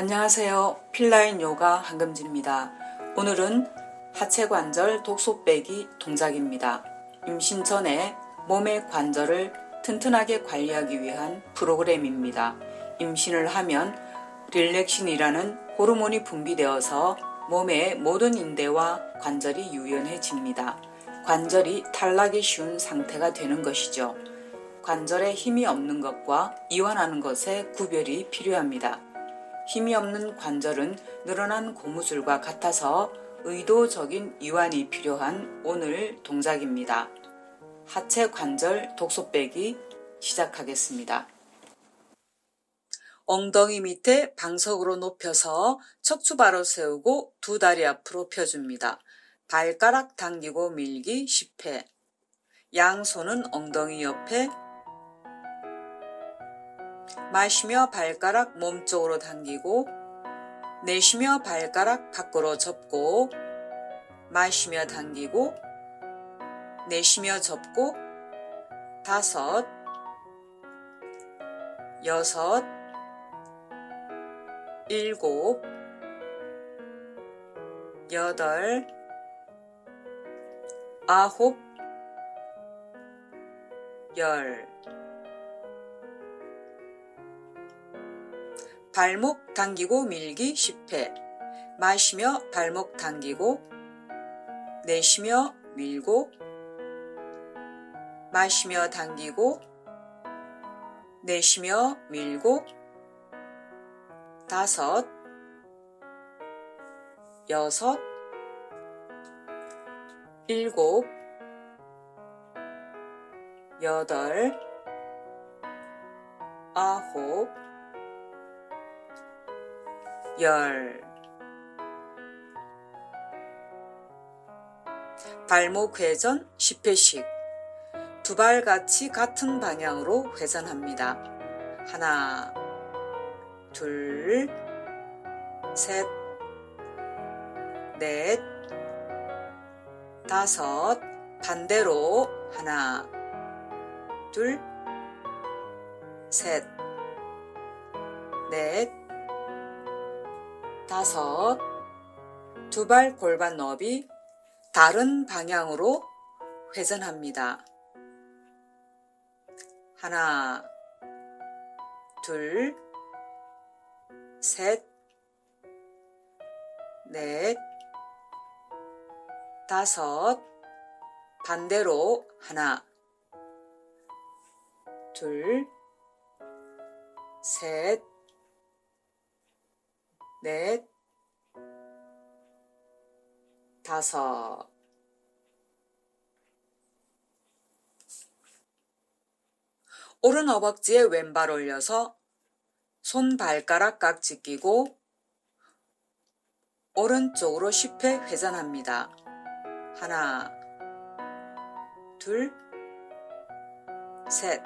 안녕하세요. 필라인 요가 한금진입니다. 오늘은 하체 관절 독소 빼기 동작입니다. 임신 전에 몸의 관절을 튼튼하게 관리하기 위한 프로그램입니다. 임신을 하면 릴렉신이라는 호르몬이 분비되어서 몸의 모든 인대와 관절이 유연해집니다. 관절이 탈락이 쉬운 상태가 되는 것이죠. 관절에 힘이 없는 것과 이완하는 것의 구별이 필요합니다. 힘이 없는 관절은 늘어난 고무줄과 같아서 의도적인 이완이 필요한 오늘 동작입니다. 하체 관절 독소 빼기 시작하겠습니다. 엉덩이 밑에 방석으로 높여서 척추 바로 세우고 두 다리 앞으로 펴줍니다. 발가락 당기고 밀기 10회. 양손은 엉덩이 옆에 마시며 발가락 몸쪽으로 당기고 내쉬며 발가락 밖으로 접고 마시며 당기고 내쉬며 접고 다섯 여섯 일곱 여덟 아홉 열 발목 당기고 밀기 10회. 마시며 발목 당기고 내쉬며 밀고 마시며 당기고 내쉬며 밀고 다섯 여섯 일곱 여덟 아홉 열. 발목 회전 10회씩. 두 발 같이 같은 방향으로 회전합니다. 하나 둘 셋, 넷, 다섯, 반대로 하나, 둘, 셋, 넷, 다섯, 두 발 골반 너비 다른 방향으로 회전합니다. 하나, 둘, 셋, 넷, 다섯, 반대로 하나, 둘, 셋, 넷, 다섯. 오른 허벅지에 왼발 올려서 손 발가락 깍지 끼고 오른쪽으로 10회 회전합니다. 하나, 둘, 셋,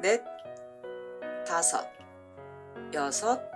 넷, 다섯, 여섯,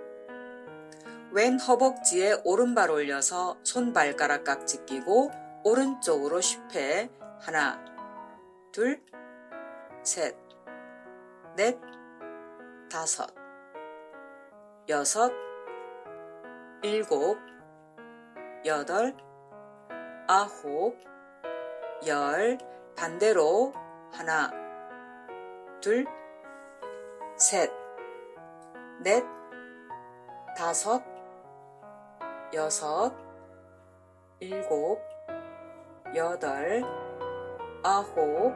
왼 허벅지에 오른발 올려서 손발가락 깍지 끼고 오른쪽으로 10회 하나, 둘, 셋, 넷, 다섯, 여섯, 일곱, 여덟, 아홉, 열, 반대로. 하나, 둘, 셋, 넷, 다섯, 여섯, 일곱, 여덟, 아홉,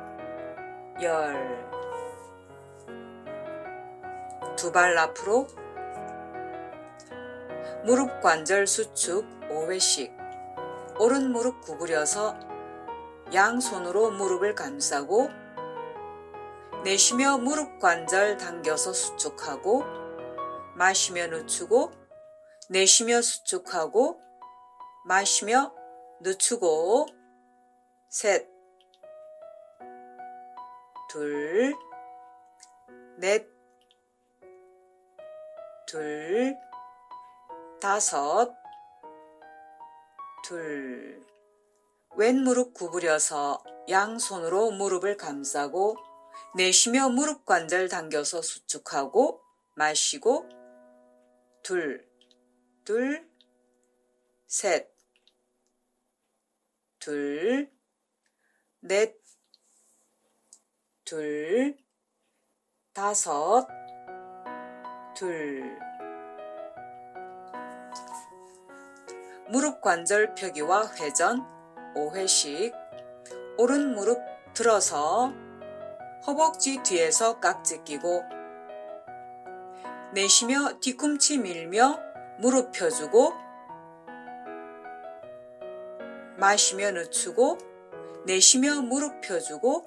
열. 두 발 앞으로 무릎 관절 수축 5회씩 오른 무릎 구부려서 양손으로 무릎을 감싸고 내쉬며 무릎 관절 당겨서 수축하고 마시며 늦추고 내쉬며 수축하고 마시며 늦추고. 셋, 둘, 넷, 둘, 다섯, 둘. 왼 무릎 구부려서 양손으로 무릎을 감싸고 내쉬며 무릎 관절 당겨서 수축하고 마시고 둘, 둘, 셋, 둘, 넷, 둘, 다섯, 둘. 무릎 관절 펴기와 회전 5회씩 오른 무릎 들어서 허벅지 뒤에서 깍지 끼고 내쉬며 뒤꿈치 밀며 무릎 펴주고 마시며 늦추고 내쉬며 무릎 펴주고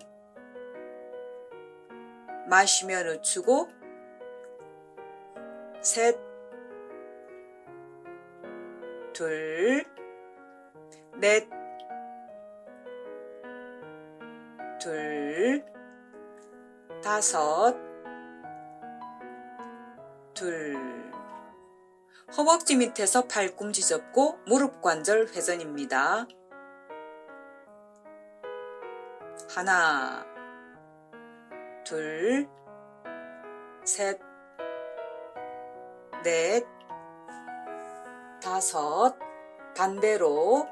마시며 늦추고 셋, 둘, 넷, 둘, 다섯, 둘. 허벅지 밑에서 팔꿈치 접고 무릎 관절 회전입니다. 하나, 둘, 셋, 넷, 다섯, 반대로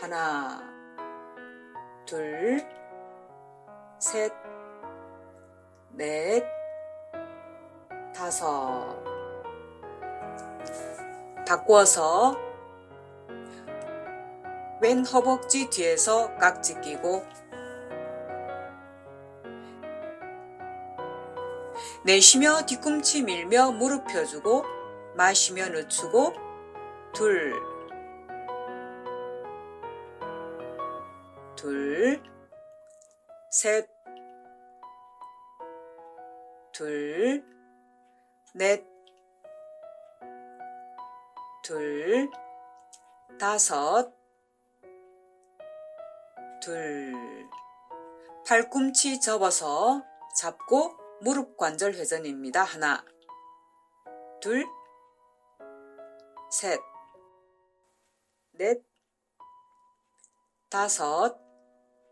하나, 둘, 셋, 넷, 다섯. 바꿔서 왼 허벅지 뒤에서 깍지 끼고 내쉬며 뒤꿈치 밀며 무릎 펴주고 마시며 늦추고 둘, 둘, 셋, 둘, 넷, 다섯, 둘. 팔꿈치 접어서 잡고 무릎 관절 회전입니다. 하나, 둘, 셋, 넷, 다섯,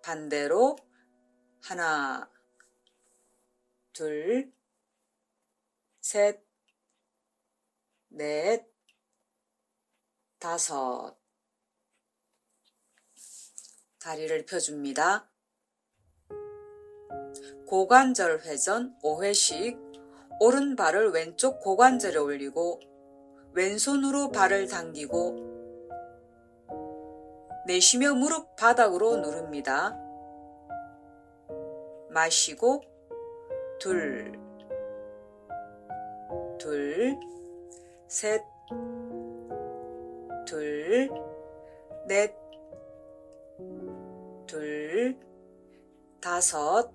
반대로 하나, 둘, 셋, 넷, 다섯. 다리를 펴줍니다. 고관절 회전 5회씩 오른발을 왼쪽 고관절에 올리고 왼손으로 발을 당기고 내쉬며 무릎 바닥으로 누릅니다. 마시고 둘, 둘, 셋, 둘, 넷, 둘, 다섯,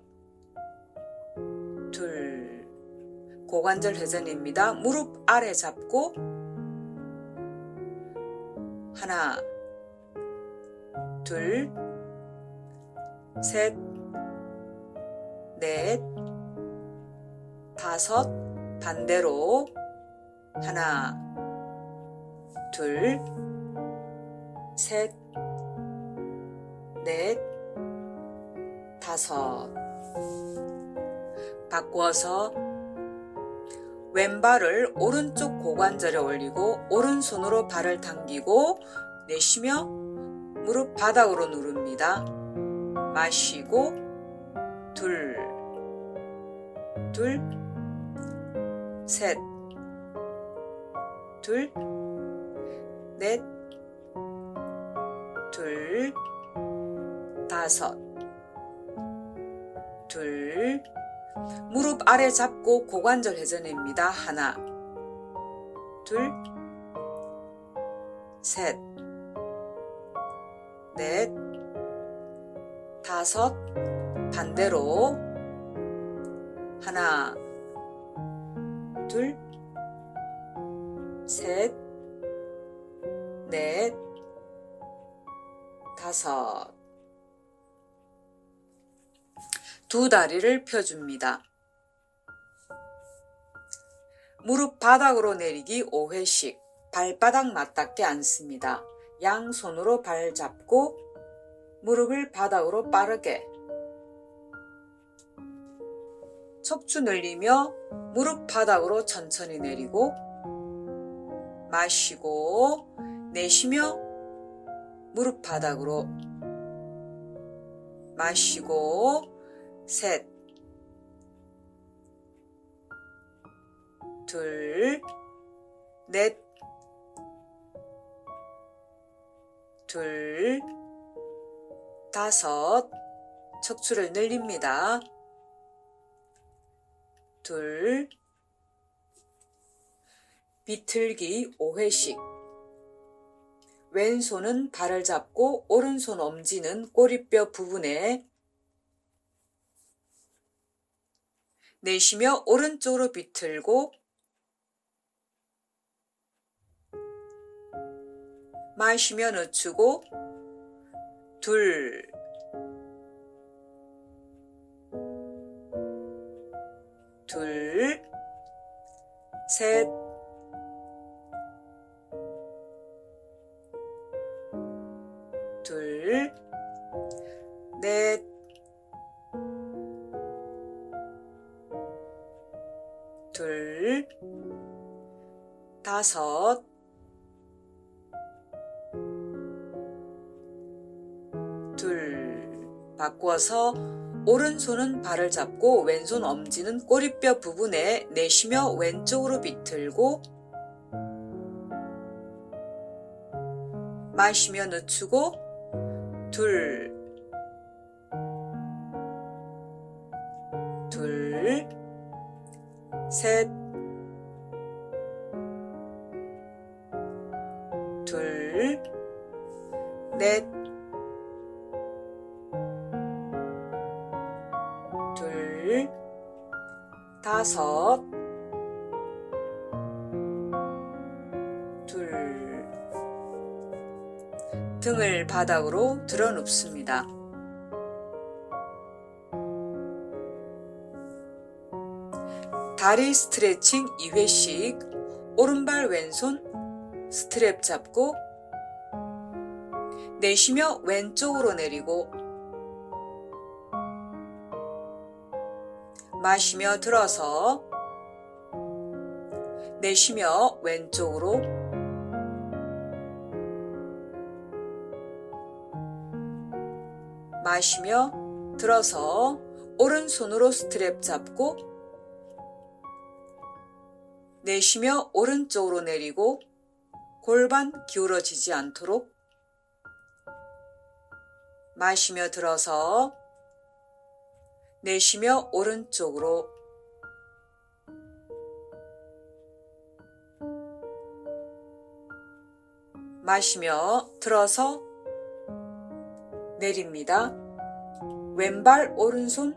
둘. 고관절 회전입니다. 무릎 아래 잡고 하나, 둘, 셋, 넷, 다섯, 반대로 하나, 둘, 셋, 넷, 다섯. 바꾸어서 왼발을 오른쪽 고관절에 올리고 오른손으로 발을 당기고 내쉬며 무릎 바닥으로 누릅니다. 마시고 둘, 둘, 셋, 둘, 넷, 둘, 다섯, 둘, 무릎 아래 잡고 고관절 회전입니다. 하나, 둘, 셋, 넷, 다섯, 반대로. 하나, 둘, 셋, 넷, 다섯. 두 다리를 펴줍니다. 무릎 바닥으로 내리기 5회씩 발바닥 맞닿게 앉습니다. 양손으로 발 잡고 무릎을 바닥으로 빠르게 척추 늘리며 무릎 바닥으로 천천히 내리고 마시고 내쉬며 무릎 바닥으로 마시고 셋, 둘, 넷, 둘, 다섯, 척추를 늘립니다. 둘, 비틀기 5회씩. 왼손은 발을 잡고 오른손 엄지는 꼬리뼈 부분에 내쉬며 오른쪽으로 비틀고 마시며 늦추고 둘, 둘, 셋, 둘, 다섯, 둘, 바꾸어서 오른손은 발을 잡고 왼손 엄지는 꼬리뼈 부분에 내쉬며 왼쪽으로 비틀고 마시며 늦추고 둘, 둘, 셋, 둘, 넷, 둘, 다섯, 둘, 등을 바닥으로 들어 눕습니다. 다리 스트레칭 2회씩 오른발 왼손 스트랩 잡고 내쉬며 왼쪽으로 내리고 마시며 들어서 내쉬며 왼쪽으로 마시며 들어서 오른손으로 스트랩 잡고 내쉬며 오른쪽으로 내리고 골반 기울어지지 않도록 마시며 들어서 내쉬며 오른쪽으로 마시며 들어서 내립니다. 왼발 오른손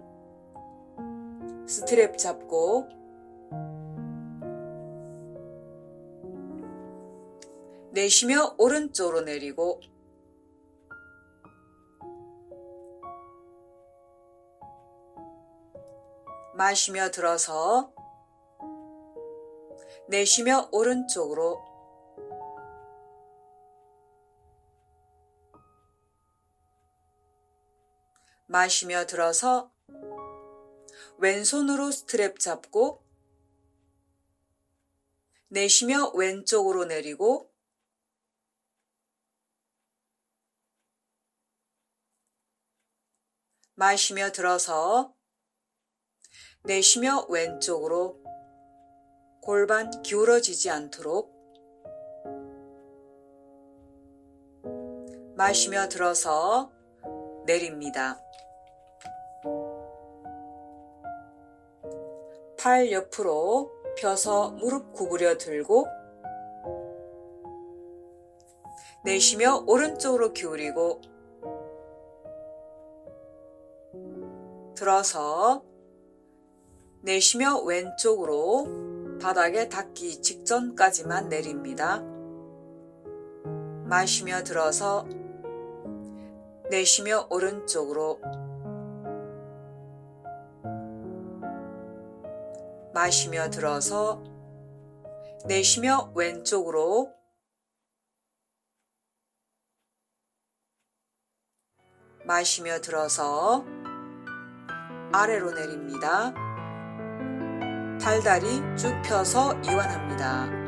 스트랩 잡고 내쉬며 오른쪽으로 내리고 마시며 들어서 내쉬며 오른쪽으로 마시며 들어서 왼손으로 스트랩 잡고 내쉬며 왼쪽으로 내리고 마시며 들어서 내쉬며 왼쪽으로 골반 기울어지지 않도록 마시며 들어서 내립니다. 팔 옆으로 펴서 무릎 구부려 들고 내쉬며 오른쪽으로 기울이고 들어서 내쉬며 왼쪽으로 바닥에 닿기 직전까지만 내립니다. 마시며 들어서 내쉬며 오른쪽으로 마시며 들어서 내쉬며 왼쪽으로 마시며 들어서 아래로 내립니다. 팔다리 쭉 펴서 이완합니다.